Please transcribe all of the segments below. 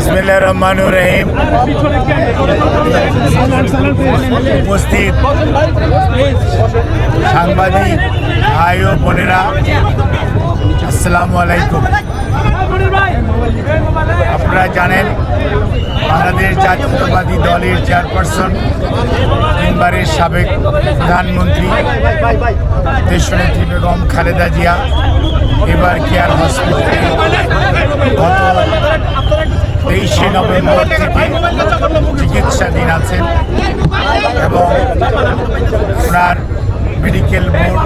বিসমিল্লাহ রহমানুর রহিম। উপস্থিত সাংবাদিক ভাই ও বোনেরা আসসালামু আলাইকুম আপনারা জানেন, বাংলাদেশ জাতীয়তাবাদী দলের চেয়ারপারসন তিনবারের সাবেক প্রধানমন্ত্রী, দেশনেত্রী বেগম খালেদা জিয়া, এবার কেয়ার হসপিটালে তেইশে নভেম্বর থেকে চিকিৎসাধীন আছেন এবং ওনার medical board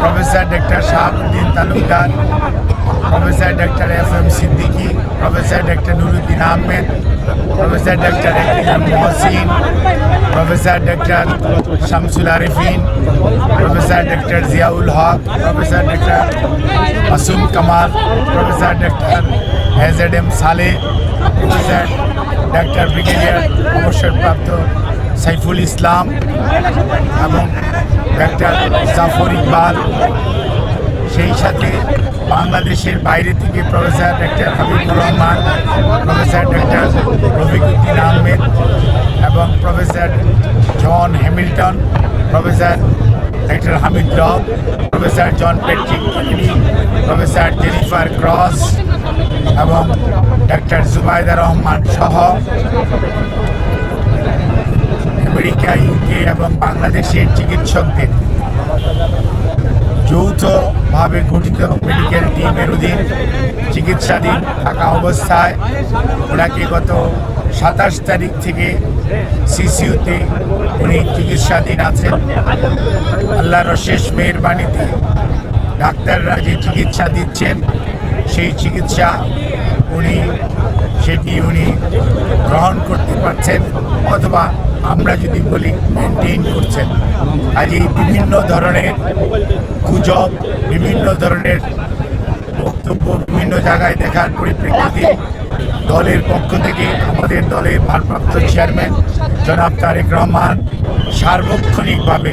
professor doctor Shahabuddin Talukdar professor doctor F M Siddiqui professor doctor Nuruddin Ahmed professor doctor A K M Mohsin professor doctor Shamsul Arefin professor doctor Ziaul Haque professor doctor Masum Kamal professor doctor A Z M Saleh doctor brigadier অবসরপ্রাপ্ত সাইফুল ইসলাম এবং doctor Zafar Iqbal. সেই সাথে বাংলাদেশের বাইরে থেকে professor doctor Habibur Rahman, professor doctor Rafiquddin Ahmed এবং professor John Hamilton, professor doctor Hamid Rob, professor John Patrick professor Jennifer Cross এবং doctor Zubaida Rahman সহ আমেরিকা ইউকে এবং বাংলাদেশের চিকিৎসকদের যৌথভাবে গঠিত মেডিকেল টিমের অধীন চিকিৎসাধীন থাকা অবস্থায় ওনাকে গত সাতাশ তারিখ থেকে সিসিউতে উনি চিকিৎসাধীন আছেন। আল্লাহর শেষ মেহরবানিতে ডাক্তাররা যে চিকিৎসা দিচ্ছেন সেই চিকিৎসা উনি, সেটি উনি গ্রহণ করতে পারছেন অথবা আমরা যদি বলি মেনটেন করছেন। আজ এই বিভিন্ন ধরনের গুজব, বিভিন্ন ধরনের বক্তব্য বিভিন্ন জায়গায় দেখার পরিপ্রেক্ষিতে দলের পক্ষ থেকে আমাদের দলের ভারপ্রাপ্ত চেয়ারম্যান জনাব তারেক রহমান সার্বক্ষণিকভাবে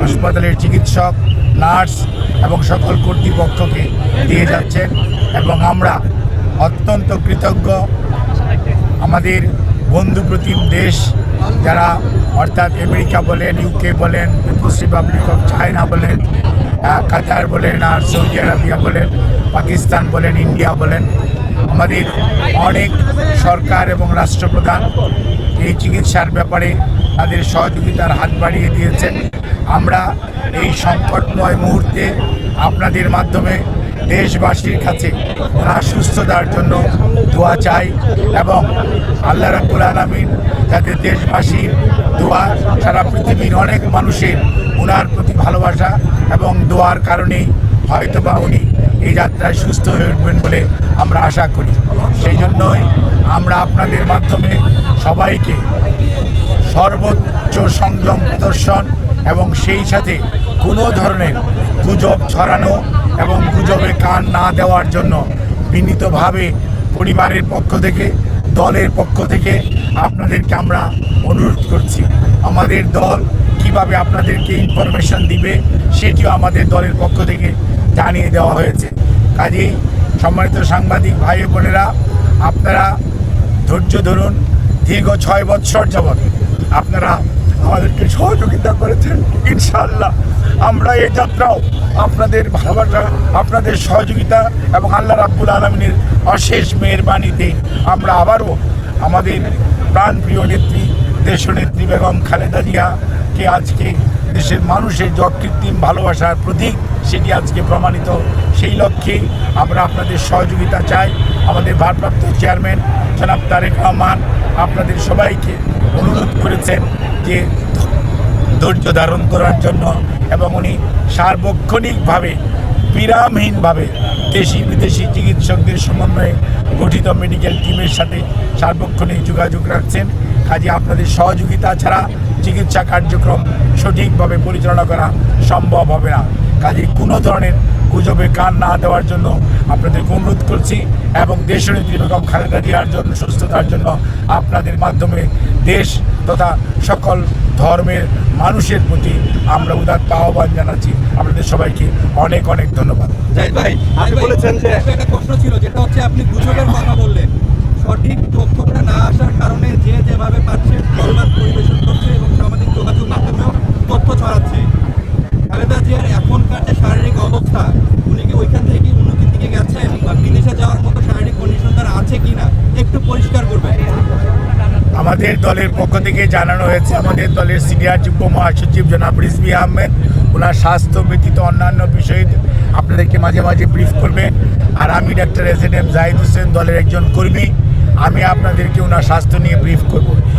হাসপাতালের চিকিৎসক, নার্স এবং সকল কর্তৃপক্ষকে দিয়ে যাচ্ছেন এবং আমরা অত্যন্ত কৃতজ্ঞ। আমাদের বন্ধু প্রতিম দেশ যারা অর্থাৎ আমেরিকা বলেন ইউকে বলেন পিপুলস রিপাবলিক অফ চায়না বলেন কাতার বলেন, আর সৌদি আরবিয়া বলেন পাকিস্তান বলেন ইন্ডিয়া বলেন আমাদের অনেক সরকার এবং রাষ্ট্রপ্রধান এই চিকিৎসার ব্যাপারে তাদের সহযোগিতার হাত বাড়িয়ে দিয়েছেন আমরা এই সংকটময় মুহূর্তে আপনাদের মাধ্যমে দেশবাসীর কাছে ওনার সুস্থতার জন্য দোয়া চাই এবং আল্লাহ রাবুল আলমিন যাতে দেশবাসীর দোয়া সারা পৃথিবীর অনেক মানুষের ওনার প্রতি ভালোবাসা এবং দোয়ার কারণেই হয়তোবা উনি এই যাত্রায় সুস্থ হয়ে উঠবেন বলে আমরা আশা করি। সেই জন্যই আমরা আপনাদের মাধ্যমে সবাইকে সর্বোচ্চ সংযম, প্রদর্শন এবং সেই সাথে কোনো ধরনের গুজব ছড়ানো এবং গুজবে কান না দেওয়ার জন্য বিনীতভাবে পরিবারের পক্ষ থেকে, দলের পক্ষ থেকে আপনাদেরকে আমরা অনুরোধ করছি। আমাদের দল কীভাবে আপনাদেরকে ইনফরমেশন দিবে, সেটিও আমাদের দলের পক্ষ থেকে জানিয়ে দেওয়া হয়েছে। কাজেই সম্মানিত সাংবাদিক ভাই বোনেরা, আপনারা ধৈর্য ধরুন, দীর্ঘ ছয় বৎসর যাবৎ আপনারা আমাদেরকে সহযোগিতা করেছেন, ইনশাআল্লাহ। আমরা এই যাত্রাও আপনাদের ভালোবাসা, আপনাদের সহযোগিতা এবং আল্লাহ রাব্বুল আলমিনের অশেষ মেহরবানিতে আমরা আবারও আমাদের প্রাণপ্রিয় নেত্রী, দেশনেত্রী বেগম খালেদা জিয়াকে আজকে দেশের মানুষের যে অকৃত্রিম ভালোবাসার প্রতীক, সেটি আজকে প্রমাণিত। সেই লক্ষ্যে আমরা আপনাদের সহযোগিতা চাই। আমাদের ভারপ্রাপ্ত চেয়ারম্যান জনাব তারেক রহমান আপনাদের সবাইকে অনুরোধ করেছেন যে ধৈর্য ধারণ করার জন্য এবং উনি সার্বক্ষণিকভাবে, বিরামহীনভাবে দেশি বিদেশি চিকিৎসকদের সমন্বয়ে গঠিত মেডিকেল টিমের সাথে সার্বক্ষণিক যোগাযোগ রাখছেন। কাজে আপনাদের সহযোগিতা ছাড়া চিকিৎসা কার্যক্রম সঠিকভাবে পরিচালনা করা সম্ভব হবে না। কাজে কোনো ধরনের গুজবে কান না দেওয়ার জন্য আপনাদেরকে অনুরোধ করছি এবং দেশনেত্রী বেগম খালেদা জিয়ার জন্য সুস্থতার জন্য আপনাদের মাধ্যমে দেশ তথা সকল ধর্মের মানুষের প্রতি আমরা উদাত্ত আহ্বান জানাচ্ছি। আপনাদের সবাইকে অনেক অনেক ধন্যবাদ। জাহিদ ভাই আপনি বলেছেন যে একটা প্রশ্ন ছিল যেটা হচ্ছে আপনি গুজবের কথা বললেন। সঠিক তথ্যটা না আসার কারণে যে যেভাবে পাচ্ছে সংবাদ পরিবেশন করছে এবং তথ্য ছড়াচ্ছে। খালেদা জিয়ার এখনকার যে শারীরিক অবস্থা, উনি কি ওইখান থেকে কি উন্নতির দিকে গেছেন বা বিদেশে যাওয়ার মতো শারীরিক কন্ডিশন তার আছে কিনা একটু পরিষ্কার করবেন। আমাদের দলের পক্ষ থেকে জানানো হয়েছে, আমাদের দলের সিনিয়র যুগ্ম মহাসচিব জনাব রিজবি আহমেদ, ওনার স্বাস্থ্য ব্যতীত অন্যান্য বিষয়ে আপনাদেরকে মাঝে মাঝে ব্রিফ করবেন আর আমি doctor S N M Zahid Hossain দলের একজন কর্মী, আমি আপনাদেরকে ওনার স্বাস্থ্য নিয়ে ব্রিফ করব।